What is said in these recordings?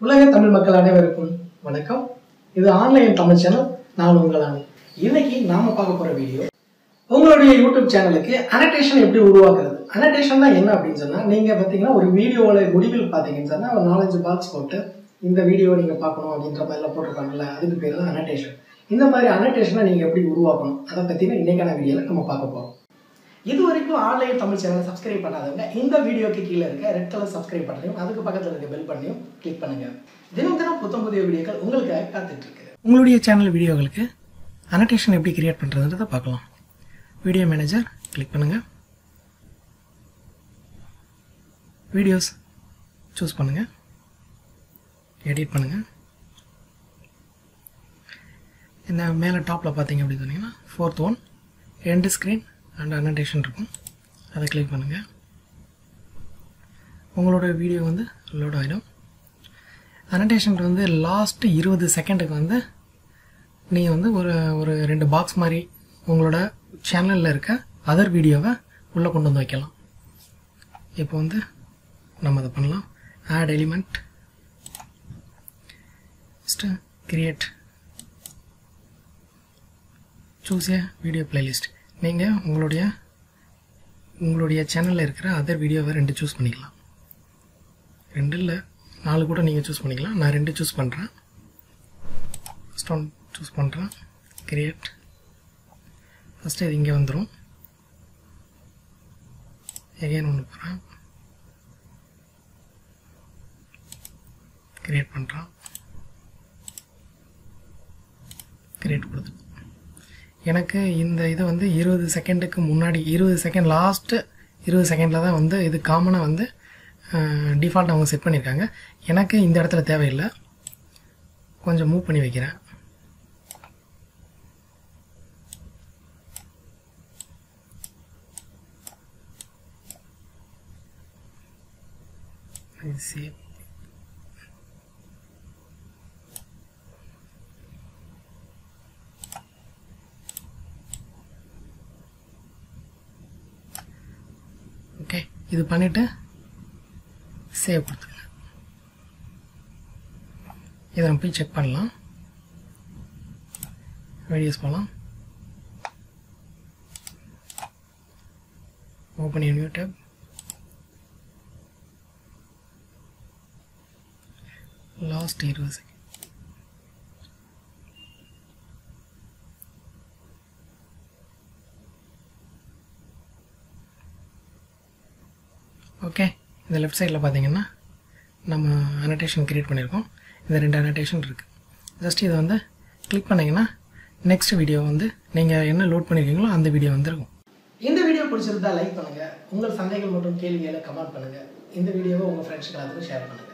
உலக தமிழ் மக்கள் அனைவருக்கும் வணக்கம். இது ஆன்லைன் தமிழ் சேனல் நான் உங்களான இன்னைக்கு நாம பார்க்க போற வீடியோ உங்களுடைய யூடியூப் சேனலுக்கு அனடேஷன் எப்படி உருவாக்குறது? அனடேஷன் தான் என்ன அப்படின்னு சொன்னா நீங்க பார்த்தீங்கன்னா ஒரு வீடியோவோட முடிவில் பார்த்தீங்கன்னு சொன்னா ஒரு நாலஞ்சு பாக்ஸ் போட்டு இந்த வீடியோவை நீங்க பார்க்கணும் அப்படின்ற மாதிரிலாம் போட்டிருப்பாங்கல்ல அதுக்கு பேர் தான் அனடேஷன் இந்த மாதிரி அனடேஷனை நீங்க எப்படி உருவாக்கணும்? அதை பத்தின இன்னைக்கான வீடியோல நம்ம பார்க்க போறோம். இது வரைக்கும் ஆன்லைன் தமிழ் சேனலை சப்ஸ்கிரைப் பண்ணாதவங்க இந்த வீடியோக்கு கீழே இருக்க ரெட் கலர் சப்ஸ்கிரைப் பண்ணையும் அதுக்கு பக்கத்தில் இருக்க பெல் பண்ணியும் கிளிக் பண்ணுங்க. தினம் தினம் புத்தம் புதிய வீடியோக்கள் உங்களுக்காக காத்துட்டு இருக்கு. உங்களுடைய சேனல் வீடியோகளுக்கு அனடேஷன் எப்படி கிரியேட் பண்ணுறதுன்றதை பார்க்கலாம். வீடியோ மேனேஜர் கிளிக் பண்ணுங்க. வீடியோஸ் சூஸ் பண்ணுங்க. எடிட் பண்ணுங்க. இந்த மேலே டாப்பில் பார்த்தீங்க அப்படின்னு சொன்னீங்கன்னா fourth one end screen and annotation இருக்கும். அதை கிளிக் பண்ணுங்கள் உங்களோட வீடியோ வந்து லோட் ஆகிடும் அனடேஷன் வந்து லாஸ்ட்டு இருபது செகண்டுக்கு வந்து நீங்கள் வந்து ஒரு ஒரு ரெண்டு பாக்ஸ் மாதிரி உங்களோட சேனலில் இருக்க அதர் வீடியோவை உள்ளே கொண்டு வந்து வைக்கலாம். இப்போ வந்து நம்ம அதை பண்ணலாம். Add element first create choose a video playlist நீங்கள் உங்களுடைய உங்களுடைய சேனலில் இருக்கிற அதர் வீடியோவை ரெண்டு சூஸ் பண்ணிக்கலாம். ரெண்டு இல்லை நாலு கூட நீங்கள் சூஸ் பண்ணிக்கலாம். நான் ரெண்டு சூஸ் பண்ணுறேன் ஃபஸ்ட் ஒன் சூஸ் பண்ணுறேன் கிரியேட் ஃபஸ்ட்டு இது இங்கே வந்துடும் எகைன் ஒன்று போகிறேன் கிரியேட் பண்ணுறான் கிரியேட் கொடுத்து எனக்கு இந்த இது வந்து இருபது செகண்டுக்கு முன்னாடி இருபது செகண்ட் லாஸ்ட்டு இருபது செகண்டில் தான் வந்து இது காமனாக வந்து டிஃபால்ட் அவங்க செட் பண்ணியிருக்காங்க எனக்கு இந்த இடத்துல தேவையில்லை. கொஞ்சம் மூவ் பண்ணி வைக்கிறேன். சரி ஓகே இது பண்ணிவிட்டு சேவ் கொடுத்துருங்க இதை நம்ம போய் செக் பண்ணலாம். வீடியோஸ் போகலாம் ஓப்பன் நியூ டேப் லாஸ்ட் இருபது செகண்ட் ஓகே இந்த லெஃப்ட் சைடில் பார்த்தீங்கன்னா நம்ம அனடேஷன் க்ரியேட் பண்ணியிருக்கோம் இந்த ரெண்டு அனடேஷன் இருக்குது ஜஸ்ட் இதை வந்து கிளிக் பண்ணிங்கன்னா நெக்ஸ்ட் வீடியோ வந்து நீங்கள் என்ன லோட் பண்ணியிருக்கீங்களோ அந்த வீடியோ வந்துருக்கும். இந்த வீடியோ பிடிச்சிருந்தா லைக் பண்ணுங்கள் உங்கள் சந்தைகள் மற்றும் கேள்விகளை கமெண்ட் பண்ணுங்கள் இந்த வீடியோவை உங்கள் ஃப்ரெண்ட்ஸ்க்கு எல்லாத்துக்கும் ஷேர் பண்ணுங்கள்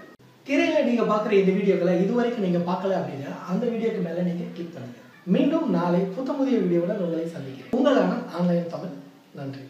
திரையில் நீங்கள் பார்க்குற இந்த வீடியோக்களை இது வரைக்கும் நீங்கள் பார்க்கல அப்படின்னா அந்த வீடியோக்கு மேலே நீங்கள் கிளிக் பண்ணுங்கள் மீண்டும் நாளை புத்த புதிய வீடியோவுடன் உங்களை சந்திக்கிறேன். உங்களான ஆன்லைன் தமிழ். நன்றி.